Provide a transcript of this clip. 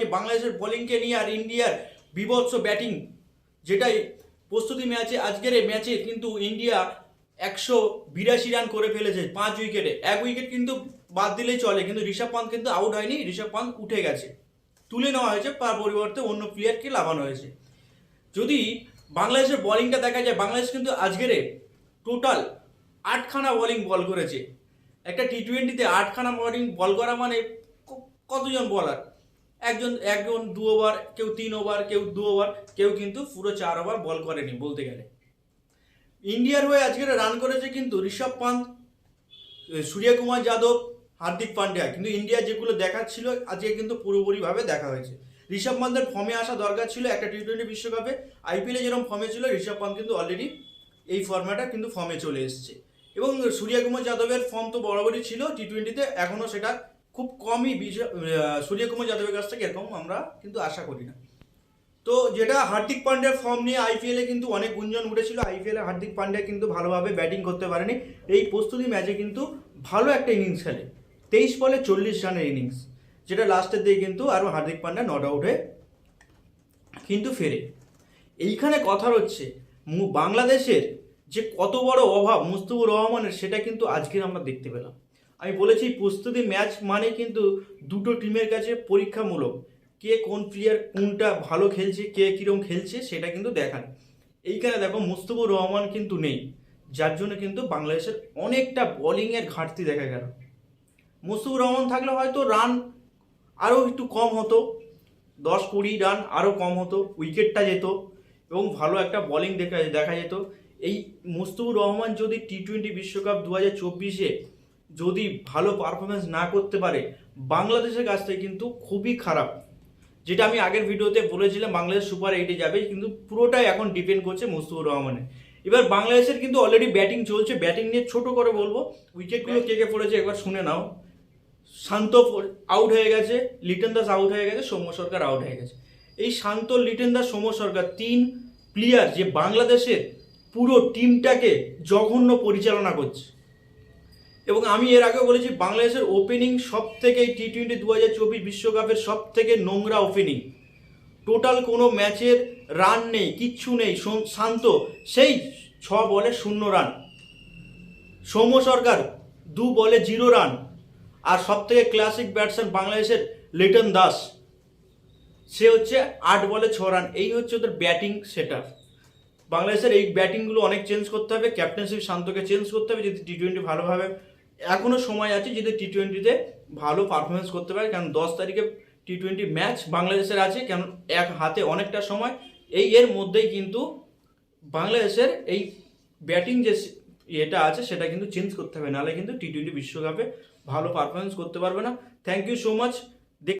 যে বাংলাদেশের বোলিংকে নিয়ে আর ইন্ডিয়ার বিভৎস ব্যাটিং যেটাই প্রস্তুতি ম্যাচে, আজকের এই ম্যাচে কিন্তু ইন্ডিয়া একশো বিরাশি রান করে ফেলেছে পাঁচ উইকেটে এক উইকেট কিন্তু বাদ দিলেই চলে, কিন্তু ঋষভ পান্ত কিন্তু আউট হয়নি, ঋষভ পান্ত উঠে গেছে। তুলে নেওয়া হয়েছে, তার পরিবর্তে অন্য প্লেয়ারকে লাগানো হয়েছে। যদি বাংলাদেশের বোলিংটা দেখা যায়, বাংলাদেশ কিন্তু আজকের টোটাল আটখানা বোলিং বল করেছে। একটা টি টোয়েন্টিতে আটখানা বোলিং বল করা মানে কতজন বলার একজন একজন দু ওভার কেউ তিন ওভার কেউ দু ওভার কেউ কিন্তু পুরো চার ওভার বল করেনি বলতে গেলে। ইন্ডিয়ার হয়ে আজকের রান করেছে কিন্তু ঋষভ পান্ত সূর্যকুমার যাদব, হার্দিক পান্ডিয়া। কিন্তু ইন্ডিয়া যেগুলো দেখাচ্ছিল, আজকে কিন্তু পুরোপুরিভাবে দেখা হয়েছে। ঋষভ পান্তের ফর্মে আসা দরকার ছিল একটা টি টোয়েন্টি বিশ্বকাপে। আইপিএলে যেরকম ফর্মে ছিল, ঋষভ পান্ত কিন্তু অলরেডি এই ফর্মেটা কিন্তু ফর্মে চলে এসেছে। এবং সূর্যকুমার যাদবের ফর্ম তো বরাবরই ছিল টি টোয়েন্টিতে এখনও সেটা খুব কমই আহ, সূর্যকুমার যাদবের কাছ থেকে এরকম আমরা কিন্তু আশা করি না। তো যেটা হার্দিক পান্ডের ফর্ম নিয়ে আইপিএলে কিন্তু অনেক গুঞ্জন উঠেছিল আইপিএলে হার্দিক পান্ডে কিন্তু ভালোভাবে ব্যাটিং করতে পারেনি। এই প্রস্তুতি ম্যাচে কিন্তু ভালো একটা ইনিংস খেলে। তেইশ বলে চল্লিশ রানের ইনিংস যেটা লাস্টের দিকে কিন্তু আরও হার্দিক পান্ডা নট আউট হয়ে কিন্তু ফেরে। এইখানে কথা হচ্ছে বাংলাদেশের যে কত বড় অভাব মুস্তাফিজুর রহমানের সেটা কিন্তু আজকের আমরা দেখতে পেলাম। আমি বলেছি প্রস্তুতি ম্যাচ মানে কিন্তু দুটো টিমের কাছে পরীক্ষামূলক। কে কোন প্লেয়ার কোনটা ভালো খেলছে, কে কীরকম খেলছে সেটা কিন্তু দেখান। এইখানে দেখো মুস্তাফিজুর রহমান কিন্তু নেই, যার জন্য কিন্তু বাংলাদেশের অনেকটা বোলিংয়ের ঘাটতি দেখা গেল। মুস্তাফিজুর রহমান থাকলে হয়তো রান আরও একটু কম হতো, দশ কুড়ি রান আরও কম হতো উইকেটটা যেত এবং ভালো একটা বোলিং দেখা দেখা যেত। এই মুস্তাফিজুর রহমান যদি টি টোয়েন্টি বিশ্বকাপ দু হাজার চব্বিশে যদি ভালো পারফরমেন্স না করতে পারে, বাংলাদেশের কাছ থেকে কিন্তু খুবই খারাপ। যেটা আমি আগের ভিডিওতে বলেছিলাম, বাংলাদেশ সুপার এইটে যাবে, কিন্তু পুরোটাই এখন ডিপেন্ড করছে মুস্তাফিজুর রহমানের। এবার বাংলাদেশের কিন্তু অলরেডি ব্যাটিং চলছে ব্যাটিং নিয়ে ছোট করে বলব উইকেটগুলো কে কে পড়েছে একবার শুনে নাও। শান্ত আউট হয়ে গেছে, লিটন দাস আউট হয়ে গেছে, সৌম্য সরকার আউট হয়ে গেছে। এই শান্ত লিটন দাস, সৌম্য সরকার তিন প্লেয়ার যে বাংলাদেশের পুরো টিমটাকে জঘন্য পরিচালনা করছে। এবং আমি এর আগে বলেছি, বাংলাদেশের ওপেনিং সব থেকে টি টোয়েন্টি দু হাজার চব্বিশ বিশ্বকাপের সব থেকে নোংরা ওপেনিং টোটাল কোনো ম্যাচের রান নেই, কিচ্ছু নেই শান্ত। সেই ছ বলে শূন্য রান সৌম্য সরকার দু বলে জিরো রান আর সব থেকে ক্লাসিক ব্যাটসম্যান বাংলাদেশের লিটন দাস। সে হচ্ছে আট বলে ছ রান এই হচ্ছে ওদের ব্যাটিং সেট বাংলাদেশের এই ব্যাটিংগুলো অনেক চেঞ্জ করতে হবে। ক্যাপ্টেনশিপ শান্তকে চেঞ্জ করতে হবে। যদি টি টোয়েন্টি ভালোভাবে এখনও সময় আছে যদি টি টোয়েন্টিতে ভালো পারফরমেন্স করতে পারে, কারণ দশ তারিখে টি টোয়েন্টি ম্যাচ বাংলাদেশের আছে কেন এক হাতে অনেকটা সময়। এই এর মধ্যেই কিন্তু বাংলাদেশের এই ব্যাটিং যে এটা আছে, সেটা কিন্তু চেঞ্জ করতে হবে। নাহলে কিন্তু টি টোয়েন্টি বিশ্বকাপে ভালো পারফরমেন্স করতে পারবে না। Thank you so much